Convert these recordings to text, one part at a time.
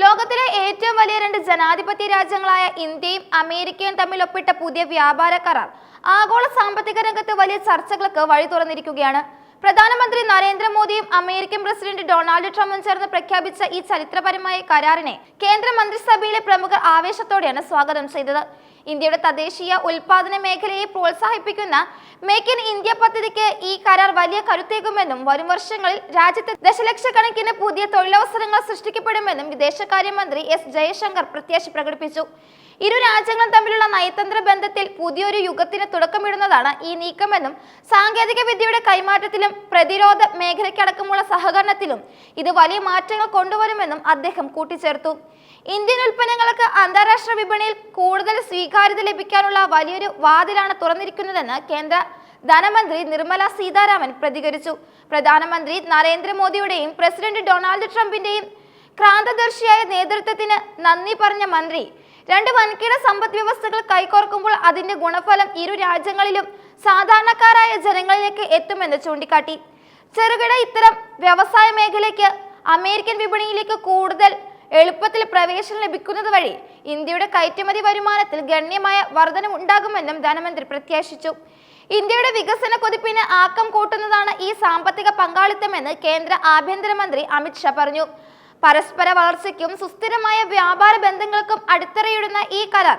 ലോകത്തിലെ ഏറ്റവും വലിയ രണ്ട് ജനാധിപത്യ രാജ്യങ്ങളായ ഇന്ത്യയും അമേരിക്കയും തമ്മിൽ ഒപ്പിട്ട പുതിയ വ്യാപാര കരാർ ആഗോള സാമ്പത്തിക രംഗത്ത് വലിയ ചർച്ചകൾക്ക് വഴി തുറന്നിരിക്കുകയാണ്. പ്രധാനമന്ത്രി നരേന്ദ്രമോദിയും അമേരിക്കൻ പ്രസിഡന്റ് ഡൊണാൾഡ് ട്രംപും ചേർന്ന് പ്രഖ്യാപിച്ച ഈ ചരിത്രപരമായ കരാറിനെ കേന്ദ്ര മന്ത്രിസഭയിലെ പ്രമുഖർ ആവേശത്തോടെയാണ് സ്വാഗതം ചെയ്തത്. ഇന്ത്യയുടെ തദ്ദേശീയ ഉൽപാദന മേഖലയെ പ്രോത്സാഹിപ്പിക്കുന്ന മേക്ക് ഇൻ ഇന്ത്യ പദ്ധതിക്ക് ഈ കരാർ വലിയ കരുത്തേകുമെന്നും വരും വർഷങ്ങളിൽ രാജ്യത്ത് ദശലക്ഷക്കണക്കിന് പുതിയ തൊഴിലവസരങ്ങൾ സൃഷ്ടിക്കപ്പെടുമെന്നും വിദേശകാര്യമന്ത്രി എസ് ജയശങ്കർ പ്രത്യാശ പ്രകടിപ്പിച്ചു. ഇരു രാജ്യങ്ങളും തമ്മിലുള്ള നയതന്ത്ര ബന്ധത്തിൽ പുതിയൊരു യുഗത്തിന് തുടക്കമിടുന്നതാണ് ഈ നീക്കമെന്നും സാങ്കേതിക വിദ്യയുടെ കൈമാറ്റത്തിലും പ്രതിരോധ മേഖലയ്ക്കടക്കമുള്ള സഹകരണത്തിലും ഇത് വലിയ മാറ്റങ്ങൾ കൊണ്ടുവരുമെന്നും അദ്ദേഹം കൂട്ടിച്ചേർത്തു. ഇന്ത്യൻ ഉൽപ്പന്നങ്ങൾക്ക് അന്താരാഷ്ട്ര വിപണിയിൽ കൂടുതൽ സ്വീകാര്യത ലഭിക്കാനുള്ള വലിയൊരു വാതിലാണ് തുറന്നിരിക്കുന്നതെന്ന് കേന്ദ്ര ധനമന്ത്രി നിർമ്മല സീതാരാമൻ പ്രതികരിച്ചു. പ്രധാനമന്ത്രി നരേന്ദ്രമോദിയുടെയും പ്രസിഡന്റ് ഡൊണാൾഡ് ട്രംപിന്റെയും ക്രാന്തദർശിയായ നേതൃത്വത്തിന് നന്ദി പറഞ്ഞ മന്ത്രി രണ്ട് വൻകിട സമ്പദ് വ്യവസ്ഥകൾ കൈകോർക്കുമ്പോൾ അതിന്റെ ഗുണഫലം ഇരു രാജ്യങ്ങളിലും സാധാരണക്കാരായ ജനങ്ങളിലേക്ക് എത്തുമെന്ന് ചൂണ്ടിക്കാട്ടി. ചെറുകിട ഇത്തരം വ്യവസായ മേഖലയ്ക്ക് അമേരിക്കൻ വിപണിയിലേക്ക് കൂടുതൽ എളുപ്പത്തിൽ പ്രവേശനം ലഭിക്കുന്നത് വഴി ഇന്ത്യയുടെ കയറ്റുമതി വരുമാനത്തിൽ ഗണ്യമായ വർധനമുണ്ടാകുമെന്നും ധനമന്ത്രി പ്രത്യാശിച്ചു. ഇന്ത്യയുടെ വികസന കുതിപ്പിന് ആക്കം കൂട്ടുന്നതാണ് ഈ സാമ്പത്തിക പങ്കാളിത്തമെന്ന് കേന്ദ്ര ആഭ്യന്തരമന്ത്രി അമിത് ഷാ പറഞ്ഞു. പരസ്പര വളർച്ചയ്ക്കും സുസ്ഥിരമായ വ്യാപാര ബന്ധങ്ങൾക്കും അടിത്തറയിടുന്ന ഈ കരാർ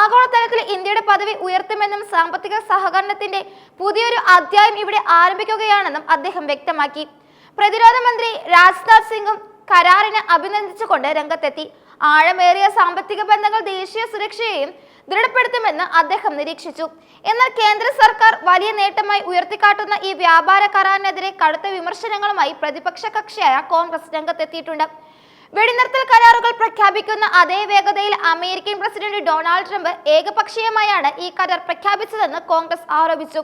ആഗോളതലത്തിൽ ഇന്ത്യയുടെ പദവി ഉയർത്തുമെന്നും സാമ്പത്തിക സഹകരണത്തിന്റെ പുതിയൊരു അധ്യായം ഇവിടെ ആരംഭിക്കുകയാണെന്നും അദ്ദേഹം വ്യക്തമാക്കി. പ്രതിരോധ മന്ത്രി രാജ്നാഥ് സിംഗും കരാറിനെ അഭിനന്ദിച്ചുകൊണ്ട് രംഗത്തെത്തി. ആഴമേറിയ സാമ്പത്തിക ബന്ധങ്ങൾ ദേശീയ സുരക്ഷയെയും ദൃഢപ്പെടുത്തുമെന്ന് അദ്ദേഹം നിരീക്ഷിച്ചു. എന്നാൽ കേന്ദ്ര സർക്കാർ വലിയ നേട്ടമായി ഉയർത്തിക്കാട്ടുന്ന ഈ വ്യാപാര കരാറിനെതിരെ കടുത്ത വിമർശനങ്ങളുമായി പ്രതിപക്ഷ കക്ഷിയായ കോൺഗ്രസ് രംഗത്തെത്തിയിട്ടുണ്ട്. വെടിനിർത്തൽ കരാറുകൾ പ്രഖ്യാപിക്കുന്ന അതേ വേഗതയിൽ അമേരിക്കൻ പ്രസിഡന്റ് ഡൊണാൾഡ് ട്രംപ് ഏകപക്ഷീയമായാണ് ഈ കരാർ പ്രഖ്യാപിച്ചതെന്ന് കോൺഗ്രസ് ആരോപിച്ചു.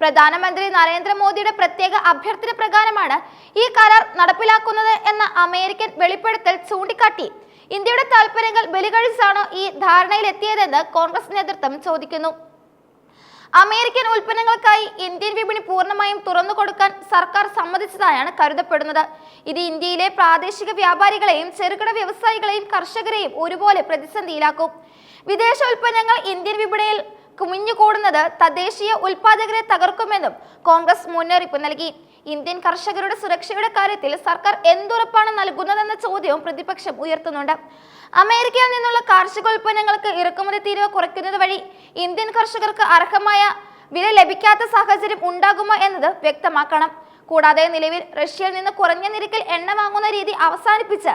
പ്രധാനമന്ത്രി നരേന്ദ്രമോദിയുടെ പ്രത്യേക അഭ്യർത്ഥന പ്രകാരമാണ് ഈ കരാർ നടപ്പിലാക്കുന്നത് എന്ന അമേരിക്കൻ വെളിപ്പെടുത്തൽ ചൂണ്ടിക്കാട്ടി ഇന്ത്യയുടെ താൽപര്യങ്ങൾ ബലികഴിച്ചാണോ ഈ ധാരണയിലെത്തിയതെന്ന് കോൺഗ്രസ് നേതൃത്വം ചോദിക്കുന്നു. അമേരിക്കൻ ഉൽപ്പന്നങ്ങൾക്കായി ഇന്ത്യൻ വിപണി പൂർണമായും തുറന്നു കൊടുക്കാൻ സർക്കാർ സമ്മതിച്ചതായാണ് കരുതപ്പെടുന്നത്. ഇത് ഇന്ത്യയിലെ പ്രാദേശിക വ്യാപാരികളെയും ചെറുകിട വ്യവസായികളെയും കർഷകരെയും ഒരുപോലെ പ്രതിസന്ധിയിലാക്കും. വിദേശ ഉൽപ്പന്നങ്ങൾ ഇന്ത്യൻ വിപണിയിൽ കുമിഞ്ഞുകൂടുന്നത് തദ്ദേശീയ ഉൽപാദകരെ തകർക്കുമെന്നും കോൺഗ്രസ് മുന്നറിയിപ്പ് നൽകി. ഇന്ത്യൻ കർഷകരുടെ സുരക്ഷയുടെ കാര്യത്തിൽ സർക്കാർ എന്തുറപ്പാണ് നൽകുന്നതെന്ന ചോദ്യവും പ്രതിപക്ഷം ഉയർത്തുന്നുണ്ട്. അമേരിക്കയിൽ നിന്നുള്ള കാർഷികോൽപ്പന്നങ്ങൾക്ക് ഇറക്കുമതി തീരുവ കുറയ്ക്കുന്നത് വഴി ഇന്ത്യൻ കർഷകർക്ക് അർഹമായ വില ലഭിക്കാത്ത സാഹചര്യം ഉണ്ടാകുമോ എന്നത് വ്യക്തമാക്കണം. കൂടാതെ നിലവിൽ റഷ്യയിൽ നിന്ന് കുറഞ്ഞ നിരക്കിൽ എണ്ണ വാങ്ങുന്ന രീതി അവസാനിപ്പിച്ച്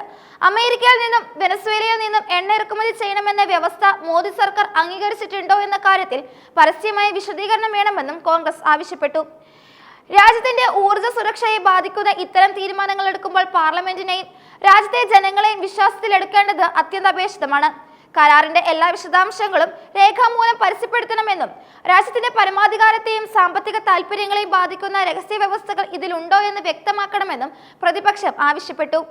അമേരിക്കയിൽ നിന്നും വെനസ്വേലയിൽ നിന്നും എണ്ണ ഇറക്കുമതി ചെയ്യണമെന്ന വ്യവസ്ഥ മോദി സർക്കാർ അംഗീകരിച്ചിട്ടുണ്ടോ എന്ന കാര്യത്തിൽ പരസ്യമായ വിശദീകരണം വേണമെന്നും കോൺഗ്രസ് ആവശ്യപ്പെട്ടു. രാജ്യത്തിന്റെ ഊർജ സുരക്ഷയെ ബാധിക്കുന്ന ഇത്തരം തീരുമാനങ്ങൾ എടുക്കുമ്പോൾ പാർലമെന്റിനെയും രാജ്യത്തെ ജനങ്ങളെയും വിശ്വാസത്തിലെടുക്കേണ്ടത് അത്യന്താപേക്ഷിതമാണ്. കരാറിന്റെ എല്ലാ വിശദാംശങ്ങളും രേഖാമൂലം പരസ്യപ്പെടുത്തണമെന്നും രാജ്യത്തിന്റെ പരമാധികാരത്തെയും സാമ്പത്തിക താൽപര്യങ്ങളെയും ബാധിക്കുന്ന രഹസ്യ വ്യവസ്ഥകൾ ഇതിലുണ്ടോ എന്ന് വ്യക്തമാക്കണമെന്നും പ്രതിപക്ഷം ആവശ്യപ്പെട്ടു.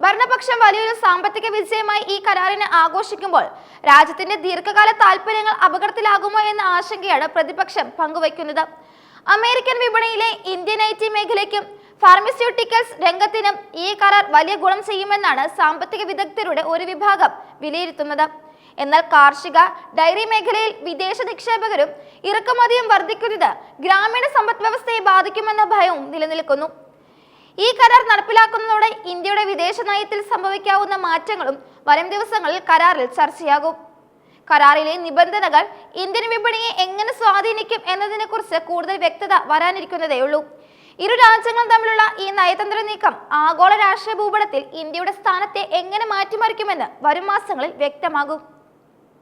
ഭരണപക്ഷം വലിയൊരു സാമ്പത്തിക വിജയമായി ഈ കരാറിനെ ആഘോഷിക്കുമ്പോൾ രാജ്യത്തിന്റെ ദീർഘകാല താൽപര്യങ്ങൾ അപകടത്തിലാകുമോ എന്ന ആശങ്കയാണ് പ്രതിപക്ഷം പങ്കുവയ്ക്കുന്നത്. അമേരിക്കൻ വിപണിയിലെ ഇന്ത്യൻ ഐ ടി മേഖലയ്ക്കും ഫാർമസ്യൂട്ടിക്കൽസ് രംഗത്തിനും ഈ കരാർ വലിയ ഗുണം ചെയ്യുമെന്നാണ് സാമ്പത്തിക വിദഗ്ധരുടെ ഒരു വിഭാഗം വിലയിരുത്തുന്നത്. എന്നാൽ കാർഷിക ഡയറി മേഖലയിൽ വിദേശ നിക്ഷേപകരും ഇറക്കുമതിയും വർദ്ധിക്കുന്നത് ഗ്രാമീണ സമ്പദ് വ്യവസ്ഥയെ ബാധിക്കുമെന്ന ഭയവും നിലനിൽക്കുന്നു. ഈ കരാർ നടപ്പിലാക്കുന്നതോടെ ഇന്ത്യയുടെ വിദേശ നയത്തിൽ സംഭവിക്കാവുന്ന മാറ്റങ്ങളും വരും ദിവസങ്ങളിൽ കരാറിൽ ചർച്ചയാകും. കരാറിലെ നിബന്ധനകൾ ഇന്ത്യൻ വിപണിയെ എങ്ങനെ സ്വാധീനിക്കും എന്നതിനെക്കുറിച്ച് കൂടുതൽ വ്യക്തത വരാനിരിക്കുന്നതേയുള്ളൂ. ഇരു രാജ്യങ്ങളും തമ്മിലുള്ള ഈ നയതന്ത്ര നീക്കം ആഗോള രാഷ്ട്രീയ ഭൂപടത്തിൽ ഇന്ത്യയുടെ സ്ഥാനത്തെ എങ്ങനെ മാറ്റിമറിക്കുമെന്ന് വരും മാസങ്ങളിൽ വ്യക്തമാകും.